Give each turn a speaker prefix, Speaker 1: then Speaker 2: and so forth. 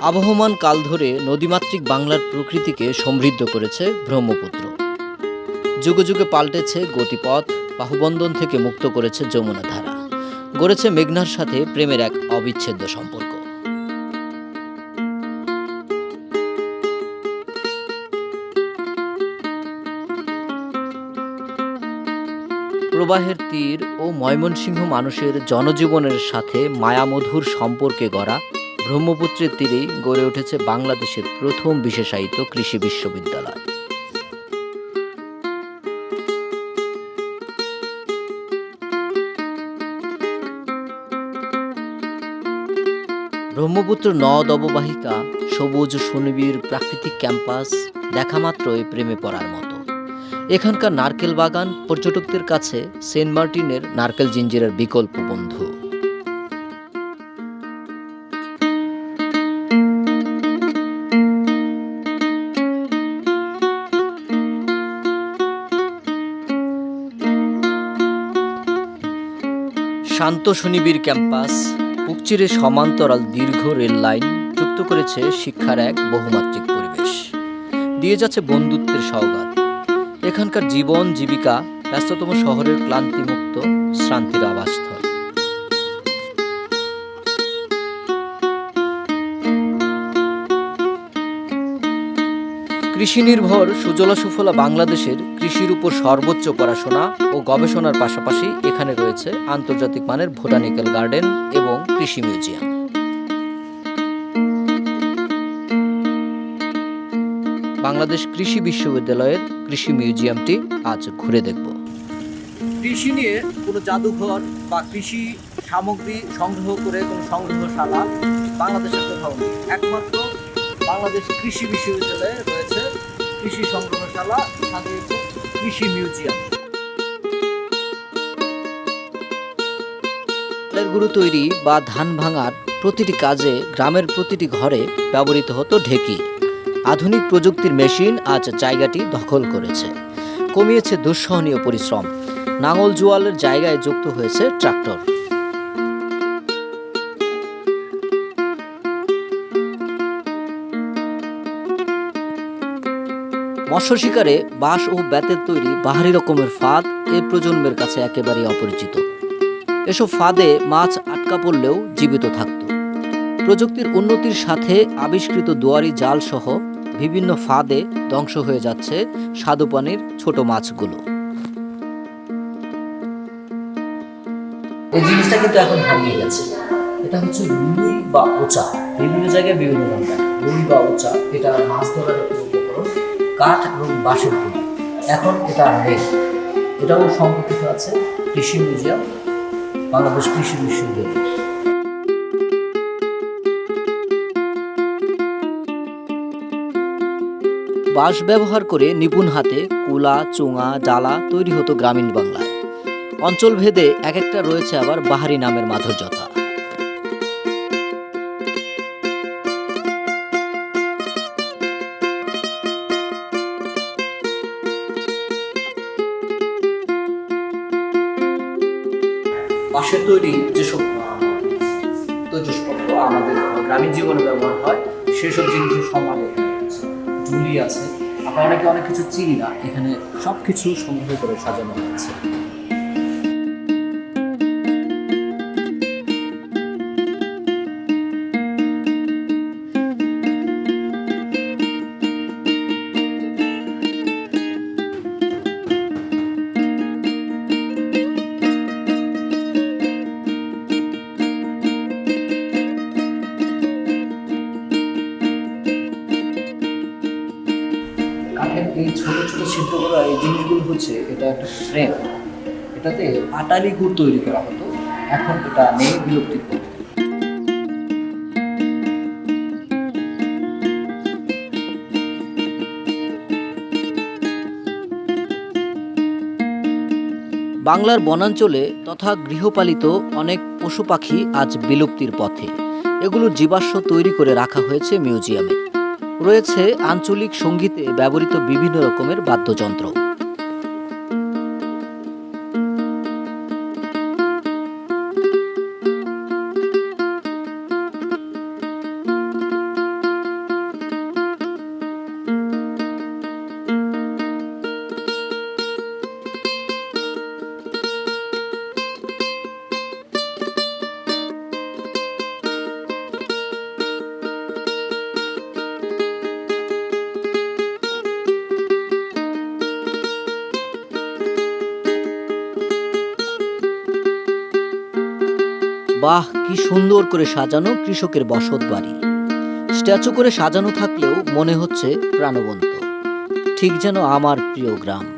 Speaker 1: আবহমান কাল ধরে নদীমাতৃক বাংলার প্রকৃতিকে সমৃদ্ধ করেছে ব্রহ্মপুত্র। যুগে যুগে পাল্টেছে গতিপথ, বাহুবন্ধন থেকে মুক্ত করেছে যমুনা ধারা। গড়েছে মেঘনার সাথে প্রেমের এক অবিচ্ছেদ্য সম্পর্ক। প্রবাহের তীর ও ময়মনসিংহ মানুষের জনজীবনের সাথে মায়ামধুর সম্পর্কে গড়া ব্রহ্মপুত্রের তীরেই গড়ে উঠেছে বাংলাদেশের প্রথম বিশেষায়িত কৃষি বিশ্ববিদ্যালয়। ব্রহ্মপুত্র নদ অববাহিকা সবুজ সুনিবিড় প্রাকৃতিক ক্যাম্পাস দেখা মাত্রই প্রেমে পড়ার মতো। এখানকার নারকেল বাগান পর্যটকদের কাছে সেন্ট মার্টিনের নারকেল জিঞ্জিরের বিকল্প বন্ধু। শান্ত সুনিবিড় ক্যাম্পাস উপচিরে সমান্তরাল দীর্ঘ রেল লাইন যুক্ত করেছে শিক্ষার এক বহুমাত্রিক পরিবেশ। দিয়ে যাচ্ছে বন্ধুত্বের সওগাত। এখানকার জীবন, জীবিকা, ব্যস্ততম শহরের ক্লান্তিমুক্ত, শ্রান্তির আবাসস্থল। কৃষি নির্ভর সুজলা সুফলা বাংলাদেশের কৃষির উপর সর্বোচ্চ পড়াশোনা ও গবেষণার পাশাপাশি এখানে রয়েছে আন্তর্জাতিক মানের ভোটানিক্যাল গার্ডেন এবং কৃষি মিউজিয়াম। বাংলাদেশ কৃষি বিশ্ববিদ্যালয়ের কৃষি মিউজিয়ামটি আজ ঘুরে দেখব। কৃষি নিয়ে কোনো জাদুঘর বা কৃষি সামগ্রী সংগ্রহ করে কোনো সংগ্রহশালা বাংলাদেশের কোথাও একমাত্র বাংলাদেশ কৃষি বিশ্ববিদ্যালয়ে রয়েছে কৃষি সংগ্রহশালা রয়েছে কৃষি মিউজিয়াম। গুঁড়ো তৈরি বা ধান ভাঙার প্রতিটি কাজে গ্রামের প্রতিটি ঘরে ব্যবহৃত হতো ঢেকি। আধুনিক প্রযুক্তির মেশিন আজ জায়গাটি দখল করেছে। কমিয়েছে দুঃসহনীয় পরিশ্রম। নাঙল জোয়ালের জায়গায় যুক্ত হয়েছে ট্রাক্টর। মৎস্য শিকারে বাঁশ ও বেতের তৈরি বাহারি রকমের ফাঁদ এ প্রজন্মের কাছে একেবারেই অপরিচিত। এসব ফাঁদে মাছ আটকা পড়লেও জীবিত থাকত। প্রযুক্তির উন্নতির সাথে আবিষ্কৃত দুয়ারি জাল সহ বিভিন্ন ফাঁদে ধ্বংস হয়ে যাচ্ছে স্বাদুপানির ছোট মাছগুলো। এই জিনিসটা কিন্তু এখন হারিয়ে গেছে। এটা হচ্ছে রুই বা ওচা। বিভিন্ন জায়গায় বিভিন্ন রুই বা ওচা, এটা মাছ ধরার কাঠ এবং বাঁশের তৈরি এখন এটা নেই এটাও সংরক্ষিত আছে কৃষি মিউজিয়াম, বাংলাদেশ কৃষি বিশ্ববিদ্যালয়। বাঁশ ব্যবহার করে নিপুণ হাতে কুলা, চুঙা ডালা তৈরি হতো গ্রামীণ বাংলায়। অঞ্চলভেদে এক একটা রয়েছে আবার বাহারি নামের মাধুর্যতা। বাঁশের তৈরি যেসব তৈজসপত্র আমাদের গ্রামীণ জীবনে ব্যবহার হয় সেসব জিনিসের সমানে ঝুলি আছে। আমরা অনেকে অনেক কিছু চিনি না, এখানে সব কিছু সংগ্রহ করে সাজানো হয়েছে। এই ছোট ছোট ছিদ্র করা এই জিনিসগুলো হচ্ছে এটা একটা ফ্রেম এটাতে আটালি গুড় তৈরি করা হতো। এখন এটা নেই, বিলুপ্তির পথে। বাংলার বনাঞ্চলে তথা গৃহপালিত অনেক পশু পাখি আজ বিলুপ্তির পথে। এগুলোর জীবাশ্ম তৈরি করে রাখা হয়েছে মিউজিয়ামে। রয়েছে আঞ্চলিক সঙ্গীতে ব্যবহৃত বিভিন্ন রকমের বাদ্যযন্ত্র। বাহ, কি সুন্দর করে সাজানো কৃষকের বসত বাড়ি। স্ট্যাচু করে সাজানো থাকলেও মনে হচ্ছে প্রাণবন্ত। ঠিক যেন আমার প্রিয় গ্রাম।